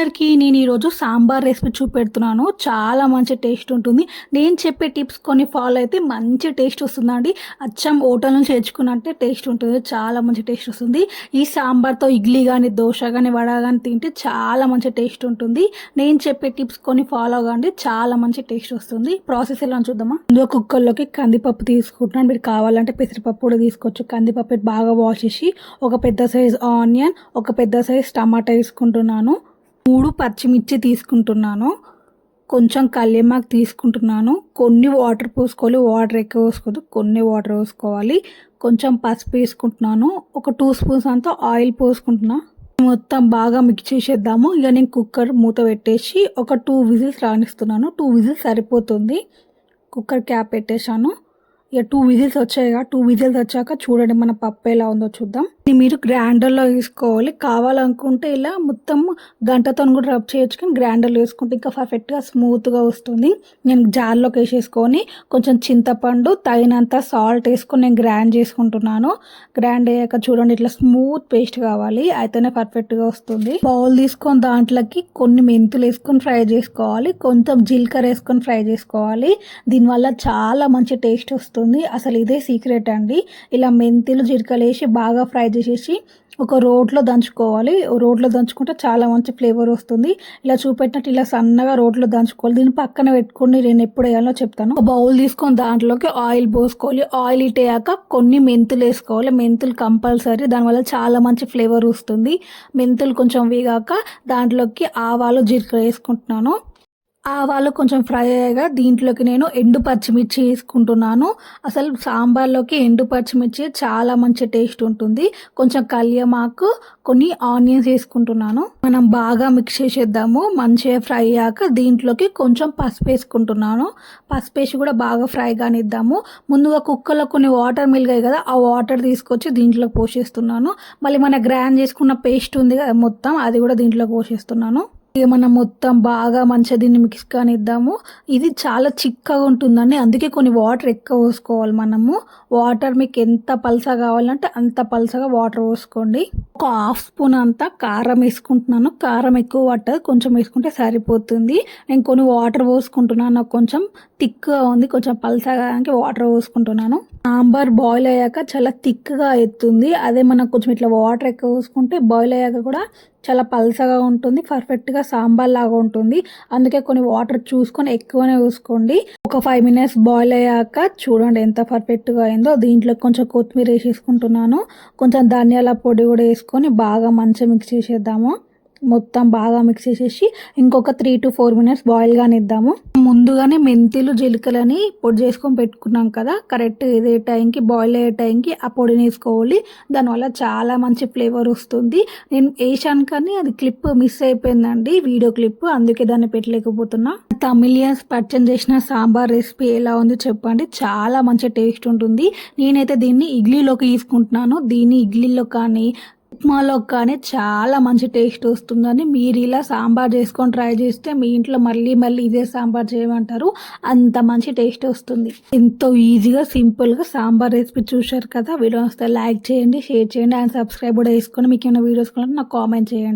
అందరికీ నేను ఈరోజు సాంబార్ రెసిపీ చూపెడుతున్నాను. చాలా మంచి టేస్ట్ ఉంటుంది. నేను చెప్పే టిప్స్ కొన్ని ఫాలో అయితే మంచి టేస్ట్ వస్తుందండి. అచ్చం హోటల్ నుంచి తెచ్చుకున్నట్టే టేస్ట్ ఉంటుంది. చాలా మంచి టేస్ట్ వస్తుంది. ఈ సాంబార్తో ఇడ్లీ కానీ దోశ కానీ వడ కానీ తింటే చాలా మంచి టేస్ట్ ఉంటుంది. నేను చెప్పే టిప్స్ కొన్ని ఫాలో కాండి చాలా మంచి టేస్ట్ వస్తుంది. ప్రాసెస్ ఎలా చూద్దామా? ముందుగా కుక్కర్లోకి కందిపప్పు తీసుకుంటున్నాను. మీరు కావాలంటే పెసరపప్పు కూడా తీసుకోవచ్చు. కందిపప్పు బాగా వాష్ చేసి ఒక పెద్ద సైజ్ ఆనియన్ ఒక పెద్ద సైజ్ టమాటా తీసుకుంటున్నాను. మూడు పచ్చిమిర్చి తీసుకుంటున్నాను. కొంచెం కల్యమాకు తీసుకుంటున్నాను. కొన్ని వాటర్ పోసుకోవాలి వాటర్ ఎక్కువ పోసుకోవద్దు. కొన్ని వాటర్ పోసుకోవాలి. కొంచెం పసుపు వేసుకుంటున్నాను. ఒక టూ స్పూన్స్ అంతా ఆయిల్ పోసుకుంటున్నా. మొత్తం బాగా మిక్స్ చేసేద్దాము. ఇక నేను కుక్కర్ మూత పెట్టేసి ఒక టూ విజిల్స్ రాణిస్తున్నాను టూ విజిల్స్ సరిపోతుంది. కుక్కర్ క్యాప్ పెట్టేశాను. ఇక టూ విజిల్స్ వచ్చాయి టూ విజిల్స్ వచ్చాక చూడండి మన పప్పు ఎలా ఉందో చూద్దాం. ఇది మీరు గ్రైండర్లో వేసుకోవాలి. కావాలనుకుంటే ఇలా మొత్తం గంటతో కూడా రబ్ చేయొచ్చు కానీ గ్రైండర్లో వేసుకుంటే ఇంకా పర్ఫెక్ట్గా స్మూత్గా వస్తుంది. నేను జార్లోకి వేసేసుకొని కొంచెం చింతపండు తగినంత సాల్ట్ వేసుకొని నేను గ్రైండ్ చేసుకుంటున్నాను. గ్రైండ్ అయ్యాక చూడండి ఇట్లా స్మూత్ పేస్ట్ కావాలి. అయితేనే పర్ఫెక్ట్గా వస్తుంది. బౌల్ తీసుకొని దాంట్లోకి కొన్ని మెంతులు వేసుకొని ఫ్రై చేసుకోవాలి. కొంచెం జీలకర్ర వేసుకొని ఫ్రై చేసుకోవాలి. దీనివల్ల చాలా మంచి టేస్ట్ వస్తుంది. వస్తుంది అసలు ఇదే సీక్రెట్ అండి. ఇలా మెంతులు జీలకర్ర వేసి బాగా ఫ్రై చేసేసి ఒక రోట్లో దంచుకోవాలి. రోట్లో దంచుకుంటే చాలా మంచి ఫ్లేవర్ వస్తుంది. ఇలా చూపెట్టినట్టు ఇలా సన్నగా రోట్లో దంచుకోవాలి. దీన్ని పక్కన పెట్టుకుని నేను ఎప్పుడు వేయాలో చెప్తాను. ఒక బౌల్ తీసుకొని దాంట్లోకి ఆయిల్ పోసుకోవాలి. ఆయిల్ ఇటేయాక కొన్ని మెంతులు వేసుకోవాలి. మెంతులు కంపల్సరీ. దానివల్ల చాలా మంచి ఫ్లేవర్ వస్తుంది. మెంతులు కొంచెం వేగాక దాంట్లోకి ఆవాలు జీలకర్ర వేసుకుంటున్నాను. ఆవాలు కొంచెం ఫ్రై అయ్యాక దీంట్లోకి నేను ఎండు పచ్చిమిర్చి వేసుకుంటున్నాను. అసలు సాంబార్లోకి ఎండు పచ్చిమిర్చి చాలా మంచి టేస్ట్ ఉంటుంది. కొంచెం కళ్యమాకు కొన్ని ఆనియన్స్ వేసుకుంటున్నాను. మనం బాగా మిక్స్ చేసేద్దాము. మంచిగా ఫ్రై అయ్యాక దీంట్లోకి కొంచెం పసుపు వేసుకుంటున్నాను. పసుపు వేసి కూడా బాగా ఫ్రై కానిద్దాము. ముందుగా కుక్కర్లో కొన్ని వాటర్ మిలిగాయి కదా ఆ వాటర్ తీసుకొచ్చి దీంట్లో పోసేస్తున్నాను. మళ్ళీ మన గ్రైండ్ చేసుకున్న పేస్ట్ ఉంది కదా మొత్తం అది కూడా దీంట్లో పోసేస్తున్నాను. ఇక మనం మొత్తం బాగా మంచిగా దీన్ని మిక్స్ కానిద్దాము ఇది చాలా చిక్కగా ఉంటుందండి. అందుకే కొన్ని వాటర్ ఎక్కువ పోసుకోవాలి మనము. వాటర్ మీకు ఎంత పలసగా కావాలంటే అంత పలసగా వాటర్ పోసుకోండి. ఒక హాఫ్ స్పూన్ అంతా కారం వేసుకుంటున్నాను. కారం ఎక్కువ పట్టదు. కొంచెం వేసుకుంటే సరిపోతుంది. నేను కొన్ని వాటర్ పోసుకుంటున్నాను. కొంచెం థిక్గా ఉంది. కొంచెం పలసగా వాటర్ పోసుకుంటున్నాను. సాంబార్ బాయిల్ అయ్యాక చాలా థిక్గా ఎత్తుంది. అదే మనం కొంచెం ఇట్లా వాటర్ ఎక్కువ పోసుకుంటే బాయిల్ అయ్యాక కూడా చాలా పల్సగా ఉంటుంది పర్ఫెక్ట్గా సాంబార్ లాగా ఉంటుంది. అందుకే కొన్ని వాటర్ చూసుకొని ఎక్కువనే చూసుకోండి ఒక ఫైవ్ మినిట్స్ బాయిల్ అయ్యాక చూడండి ఎంత పర్ఫెక్ట్గా అయిందో. దీంట్లో కొంచెం కొత్తిమీర వేసేసుకుంటున్నాను. కొంచెం ధనియాల పొడి కూడా వేసుకొని బాగా మంచిగా మిక్స్ చేసేద్దాము. మొత్తం బాగా మిక్స్ చేసేసి ఇంకొక three to four minutes boil ఇద్దాము ముందుగానే మెంతులు జీలకలని పొడి చేసుకొని పెట్టుకున్నాం కదా కరెక్ట్ ఇదే టైంకి బాయిల్ అయ్యే టైంకి ఆ పొడిని వేసుకోవాలి. దానివల్ల చాలా మంచి ఫ్లేవర్ వస్తుంది. నేను వేసాను కానీ అది క్లిప్ మిస్ అయిపోయిందండి వీడియో క్లిప్ అందుకే దాన్ని పెట్టలేకపోతున్నా. తమిళియన్స్ పర్చన్ చేసిన సాంబార్ రెసిపీ ఎలా ఉందో చెప్పండి. చాలా మంచి టేస్ట్ ఉంటుంది. నేనైతే దీన్ని ఇడ్లీలోకి తీసుకుంటున్నాను. దీన్ని ఇడ్లీలో కానీ ఉప్మాలో కానీ చాలా మంచి టేస్ట్ వస్తుందని మీరు ఇలా సాంబార్ చేసుకొని ట్రై చేస్తే మీ ఇంట్లో మళ్ళీ మళ్ళీ ఇదే సాంబార్ చేయమంటారు. అంత మంచి టేస్ట్ వస్తుంది. ఎంతో ఈజీగా సింపుల్గా సాంబార్ రెసిపీ చూశారు కదా. వీడియో వస్తే లైక్ చేయండి షేర్ చేయండి అండ్ సబ్స్క్రైబ్ కూడా వేసుకొని మీకు ఏమైనా వీడియోస్ కావాలంటే నాకు కామెంట్ చేయండి.